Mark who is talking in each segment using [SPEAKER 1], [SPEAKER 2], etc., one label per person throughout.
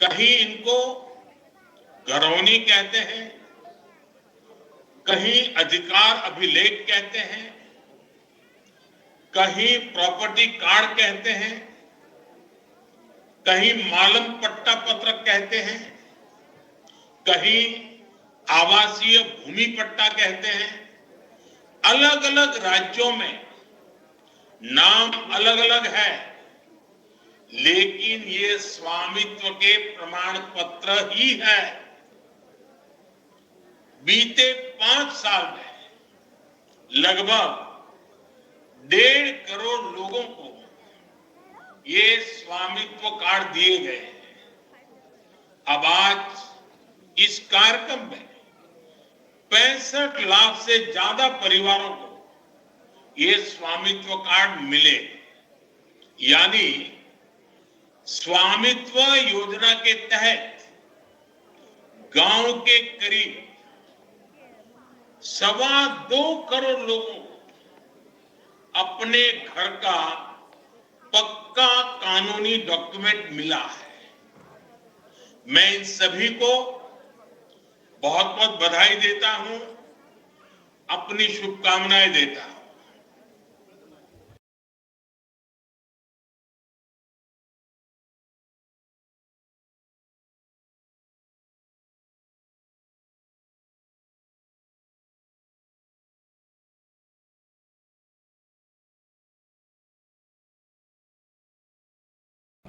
[SPEAKER 1] कहीं इनको घरौनी कहते हैं, कहीं अधिकार अभिलेख कहते हैं, कहीं प्रॉपर्टी कार्ड कहते हैं, कहीं मालम पट्टा पत्रक कहते हैं, कहीं आवासीय भूमि पट्टा कहते हैं। अलग अलग राज्यों में नाम अलग अलग है। लेकिन ये स्वामित्व के प्रमाण पत्र ही है। बीते पाँच साल में लगभग डेढ़ करोड़ लोगों को ये स्वामित्व कार्ड दिए गए हैं। अब आज इस कार्यक्रम में पैंसठ लाख से ज़्यादा परिवारों को ये स्वामित्व कार्ड मिले। यानी स्वामित्व योजना के तहत गाँव के करीब सवा दो करोड़ लोगों अपने घर का पक्का कानूनी डॉक्यूमेंट मिला है। मैं इन सभी को बहुत बहुत बधाई देता हूँ, अपनी शुभकामनाएँ देता हूँ।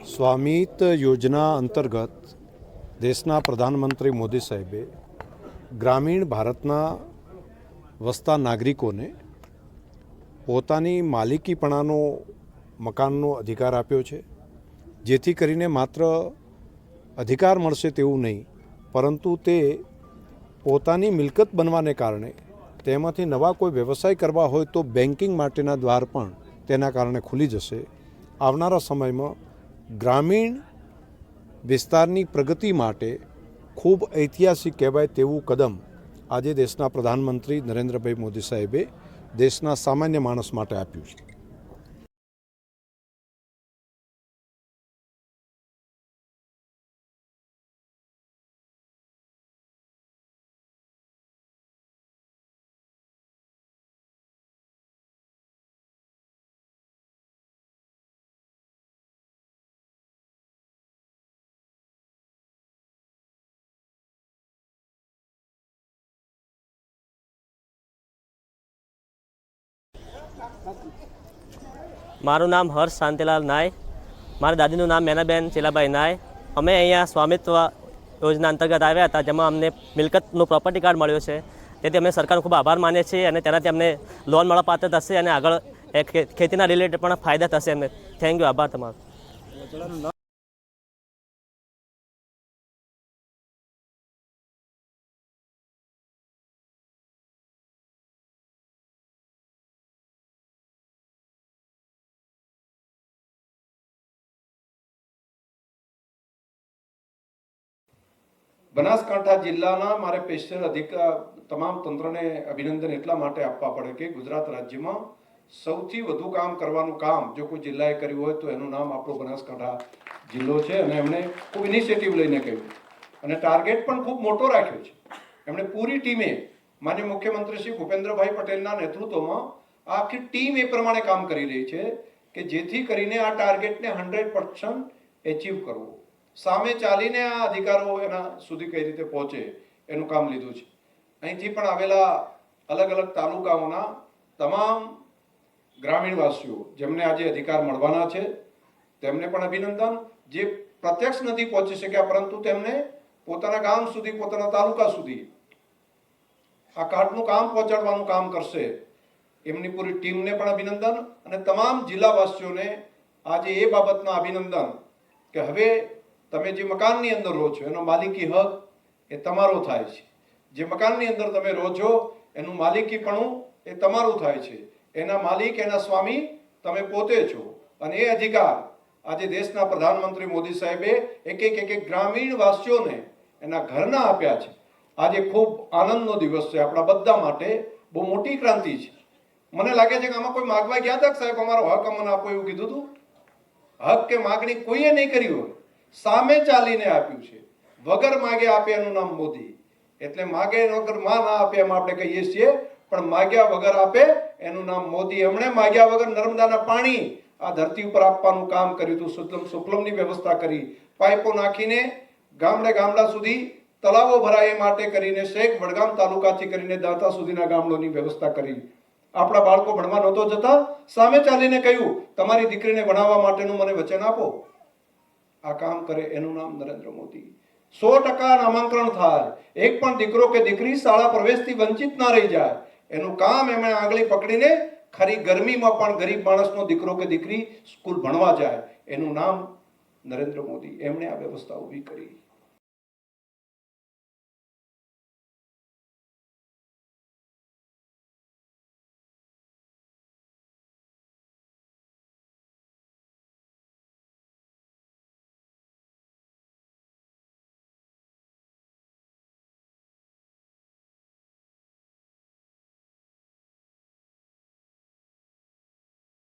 [SPEAKER 2] સ્વામિત યોજના અંતર્ગત દેશના પ્રધાનમંત્રી મોદી સાહેબે ગ્રામીણ ભારતના વસતા નાગરિકોને પોતાની માલિકીપણાનો મકાનનો અધિકાર આપ્યો છે. જેથી કરીને માત્ર અધિકાર મળશે તેવું નહીં, પરંતુ તે પોતાની મિલકત બનવાને કારણે તેમાંથી નવા કોઈ વ્યવસાય કરવા હોય તો બેન્કિંગ માટેના દ્વાર પણ તેના કારણે ખુલી જશે. આવનારા સમયમાં ગ્રામીણ વિસ્તારની પ્રગતિ માટે ખૂબ ઐતિહાસિક કહેવાય તેવું કદમ આજે દેશના પ્રધાનમંત્રી નરેન્દ્રભાઈ મોદી સાહેબે દેશના સામાન્ય માણસ માટે આપ્યું છે.
[SPEAKER 3] મારું નામ હર્ષ શાંતિલાલ નાય. મારા દાદીનું નામ મેનાબેન ચેલાભાઈ નાય. અમે અહીંયા સ્વામિત્વ યોજના અંતર્ગત આવ્યા હતા, જેમાં અમને મિલકતનું પ્રોપર્ટી કાર્ડ મળ્યો છે. તેથી અમે સરકારનો ખૂબ આભાર માનીએ છીએ અને તેનાથી અમને લોન મળવાપાત્ર થશે અને આગળ ખેતીના રિલેટેડ પણ ફાયદા થશે અમને થેન્ક યુ આભાર તમારો.
[SPEAKER 4] બનાસકાંઠા જિલ્લાના મારે પેશર અધિકાર તમામ તંત્રને અભિનંદન એટલા માટે આપવા પડે કે ગુજરાત રાજ્યમાં સૌથી વધુ કામ કરવાનું કામ જો કોઈ જિલ્લાએ કર્યું હોય તો એનું નામ આપણો બનાસકાંઠા જિલ્લો છે અને એમણે ખૂબ ઇનિશિયેટિવ લઈને કહ્યું અને ટાર્ગેટ પણ ખૂબ મોટો રાખ્યો છે. એમણે પૂરી ટીમે માન્ય મુખ્યમંત્રી શ્રી ભૂપેન્દ્રભાઈ પટેલના નેતૃત્વમાં આખી ટીમ એ પ્રમાણે કામ કરી રહી છે કે જેથી કરીને આ ટાર્ગેટને હંડ્રેડ પર્સન્ટ એચીવ કરવો. સામે ચાલીને આ અધિકારો એના સુધી કઈ રીતે પહોંચે એનું કામ લીધું છે. અહીંથી પણ આવેલા અલગ અલગ તાલુકાઓના તમામ ગ્રામીણવાસીઓ જેમને આજે અધિકાર મળવાના છે, તેમને પણ અભિનંદન. જે પ્રત્યક્ષ નથી પહોંચી શક્યા, પરંતુ તેમને પોતાના ગામ સુધી, પોતાના તાલુકા સુધી આ કાર્ડનું કામ પહોંચાડવાનું કામ કરશે. એમની પૂરી ટીમને પણ અભિનંદન અને તમામ જિલ્લાવાસીઓને આજે એ બાબતના અભિનંદન કે હવે તમે જે મકાનની અંદર રહો છો, એનો માલિકી હક એ તમારો થાય છે. જે મકાનની અંદર તમે રહો છો, એનું માલિકીપણું એ તમારું થાય છે. એના માલિક, એના સ્વામી તમે પોતે છો. અને એ અધિકાર આજે દેશના પ્રધાનમંત્રી મોદી સાહેબે એક એક એક એક ગ્રામીણ વાસીઓને એના ઘરના આપ્યા છે. આજે ખૂબ આનંદનો દિવસ છે આપણા બધા માટે. બહુ મોટી ક્રાંતિ છે. મને લાગે છે કે આમાં કોઈ માગવા ગયા હતા સાહેબ, અમારો હક અમને આપો એવું કીધું હતું હક કે માગણી કોઈએ નહીં કરી હોય? સામે ચાલીને આપ્યું છે. વગર માગે આપે એનું નામ મોદી. એટલે માગે વગરમાં ના આપે એમ આપણે કહીએ છીએ, પણ માગ્યા વગર આપે એનું નામ મોદી. એમણે માગ્યા વગર નર્મદાના પાણી આ ધરતી ઉપર આપવાનું કામ કર્યું હતું. સુતલમ સુફલમની વ્યવસ્થા કરી. પાઇપો નાખીને ગામડે ગામડા સુધી તળાવો ભરાય એ માટે કરીને શેખ વડગામ તાલુકાથી કરીને દાંતા સુધીના ગામડોની વ્યવસ્થા કરી. આપણા બાળકો ભણવા નહોતો જતા. સામે ચાલીને કહ્યું, તમારી દીકરીને ભણાવવા માટેનું મને વચન આપો. આ કામ કરે એનું નામ નરેન્દ્ર મોદી. સો ટકા નામાંકન થાય. એક પણ દીકરો કે દીકરી શાળા પ્રવેશથી વંચિત ના રહી જાય. એનું કામ એમણે આંગળી પકડીને ખરી ગરમીમાં પણ ગરીબ માણસનો દીકરો કે દીકરી સ્કૂલ ભણવા જાય. એનું નામ નરેન્દ્ર મોદી. એમણે આ વ્યવસ્થા ઊભી કરી.